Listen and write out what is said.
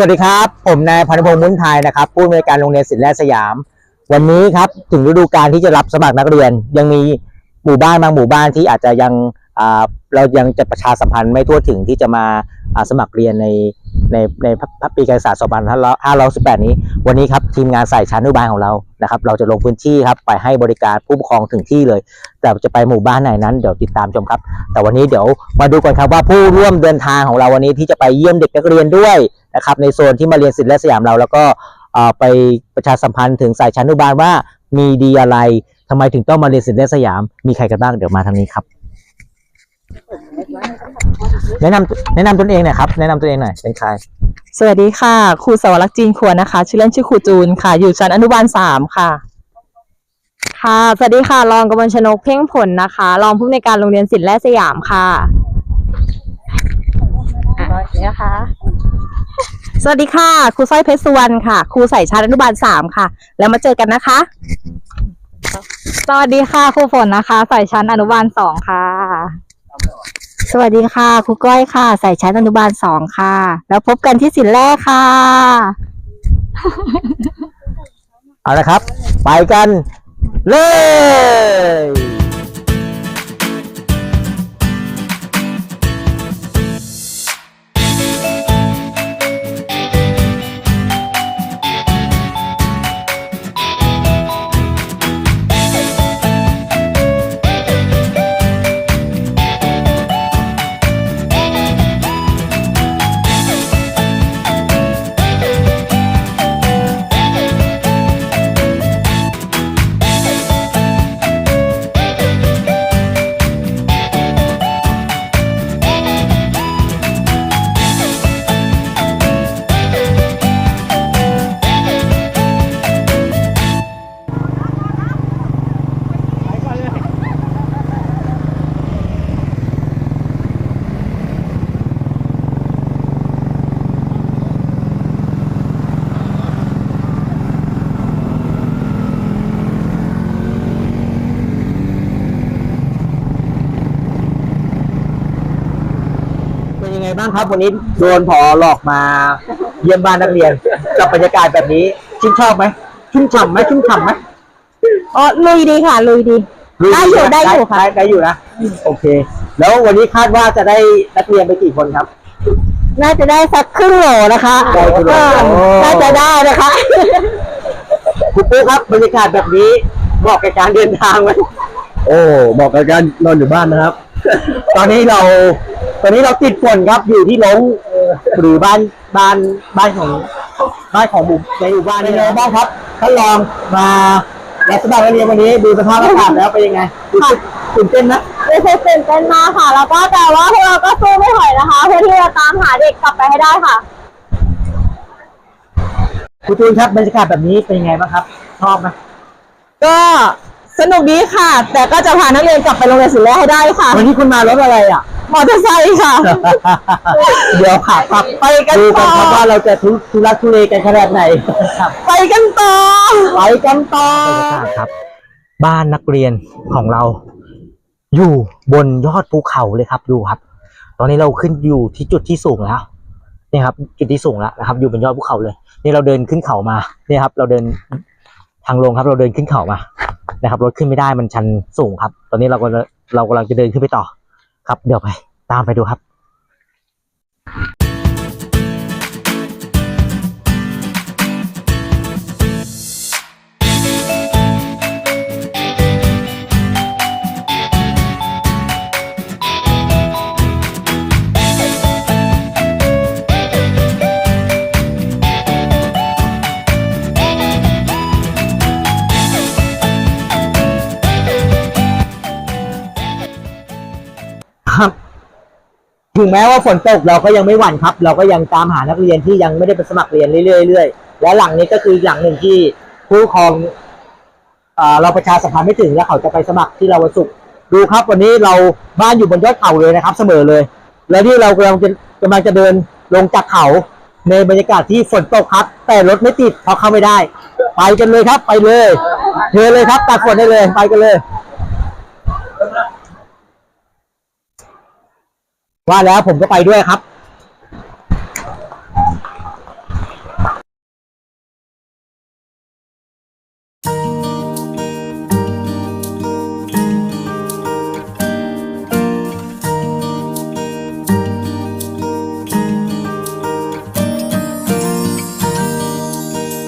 สวัสดีครับ ผมนายพันธพงศ์มุ้นไทยนะครับผู้อำนวยการโรงเรียนศิลป์และสยาม วันนี้ครับถึงฤดูการที่จะรับสมัครนักเรียน ยังมีหมู่บ้านบางหมู่บ้านที่อาจจะยังอ่าเรายังจะประชาสัมพันธ์ไม่ทั่วถึงที่จะมาอ่าสมัครเรียนใน ในในพปีการศึกษา2518 นี้ วันนี้ครับทีมงานสายชั้นอนุบาลของเรานะครับ เราจะลงพื้นที่ครับไปให้บริการผู้ปกครองถึงที่เลย แต่จะไปหมู่บ้านไหนนั้นเดี๋ยวติดตามชมครับ แต่วันนี้เดี๋ยวมาดูก่อนครับว่าผู้ร่วมเดินทางของเราวันนี้ที่จะไปเยี่ยมเด็กนักเรียนด้วยนะครับ ในโซนที่มาเรียนศิลป์และสยามเรา แล้วก็ไปประชาสัมพันธ์ถึงสายชั้นอนุบาลว่ามีดีอะไรทำไมถึงต้องมาเรียนศิลป์และสยาม มีใครกันบ้างเดี๋ยวมาทางนี้ครับ แนะนำแนะนำตนเองหน่อยครับ แนะนำตัวเองหน่อยเป็นใครสวัสดีค่ะ ครูสวรักษ์จีนควรนะคะ ชื่อเล่นชื่อครูจูนค่ะ อยู่ชั้นอนุบาลสามค่ะ ค่ะ สวัสดีค่ะรองกมลชนกเพ่งผลนะคะ รองผู้อำนวยการโรงเรียนศิลป์และสยามค่ะอะนี่นะคะ สวัสดีค่ะ ครูสร้อยเพชรสุวรรณค่ะ ครูใส่ชั้นอนุบาลสามค่ะ แล้วมาเจอกันนะคะ สวัสดีค่ะครูฝนนะคะ ใส่ชั้นอนุบาลสองค่ะ สวัสดีค่ะครูก้อยค่ะ ใส่ชั้นอนุบาลสองค่ะ แล้วพบกันที่ศิลแรกค่ะ เอาละครับ ไปกันเลย ไงบ้างครับวันนี้โดนพอหลอกมาเยี่ยมบ้านนักเรียนกับบรรยากาศแบบนี้ชื่นชอบไหมชุ่มฉ่ำไหมชุ่มฉ่ำไหมอ๋อลุยดีค่ะ ลุยดี ได้อยู่ได้อยู่ค่ะได้ได้อยู่นะโอเค แล้ววันนี้คาดว่าจะได้นักเรียนไปกี่คนครับ น่าจะได้สักครึ่งโหลนะคะได้ครึ่งโหลเออน่าจะได้นะคะคุณปุ๊ครับบรรยากาศแบบนี้เหมาะกับการเดินทางไหมโอ้เหมาะกับการนอนอยู่บ้านนะครับ ตอนนี้เรา ตอนนี้เราติดฝนครับอยู่ที่ลงหรือบ้านบ้านบ้านของบ้านของหมู่ในหมู่บ้านเป็นยังไงบ้างครับท่านรองมารับสมัครนักเรียนวันนี้ดูสภาพอากาศแล้วเป็นยังไงรู้สึกตื่นเต้นนะรู้สึกตื่นเต้นมากค่ะ แล้วก็แต่ว่าพวกเราก็สู้ไม่ถอยนะคะ เพื่อที่จะตามหาเด็กกลับไปให้ได้ค่ะคุณจูนครับบรรยากาศแบบนี้เป็นยังไงบ้างครับชอบไหมก็ สนุกดีค่ะ แต่ก็จะพานักเรียนกลับไปโรงเรียนศิลป์แรกให้ได้ค่ะ วันนี้คุณมารถอะไรอะ มอเตอร์ไซค์ค่ะ เดี๋ยวขาครับไปกันดูกันต่อครับว่าเราจะทุทุลักทุเลกันขนาดไหนครับไปกันต่อ ไปกันต่อครับ บ้านนักเรียนของเรา อยู่บนยอดภูเขาเลยครับ ดูครับ ตอนนี้เราขึ้นอยู่ที่จุดที่สูงแล้วนี่ครับ จุดที่สูงแล้วนะครับ อยู่บนยอดภูเขาเลย นี่เราเดินขึ้นเขามาเนี่ยครับ เราเดินทางลงครับ เราเดินขึ้นเขามา นะครับรถขึ้นไม่ได้มันชันสูงครับ ตอนนี้เราก็เรากำลังจะเดินขึ้นไปต่อครับ เดี๋ยวไปตามไปดูครับครับ ถึงแม้ว่าฝนตกเราก็ยังไม่หวั่นครับ เราก็ยังตามหานักเรียนที่ยังไม่ได้ไปสมัครเรียนเรื่อยๆและหลังนี้ก็คือหลังหนึ่งที่ผู้ครองเราประชาสัมพันธ์ไม่ถึงแล้วเขาจะไปสมัครที่เราวันศุกร์ดูครับ วันนี้เราบ้านอยู่บนยอดเขาเลยนะครับ เสมอเลย แล้วที่เรากำลังจะกำลังจะเดินลงจากเขาในบรรยากาศที่ฝนตกครับ แต่รถไม่ติดเพราะเข้าไม่ได้ ไปกันเลยครับไปเลยเชิญเลยครับตัดฝนได้เลยไปกันเลย ว่าแล้วผมก็ไปด้วยครับ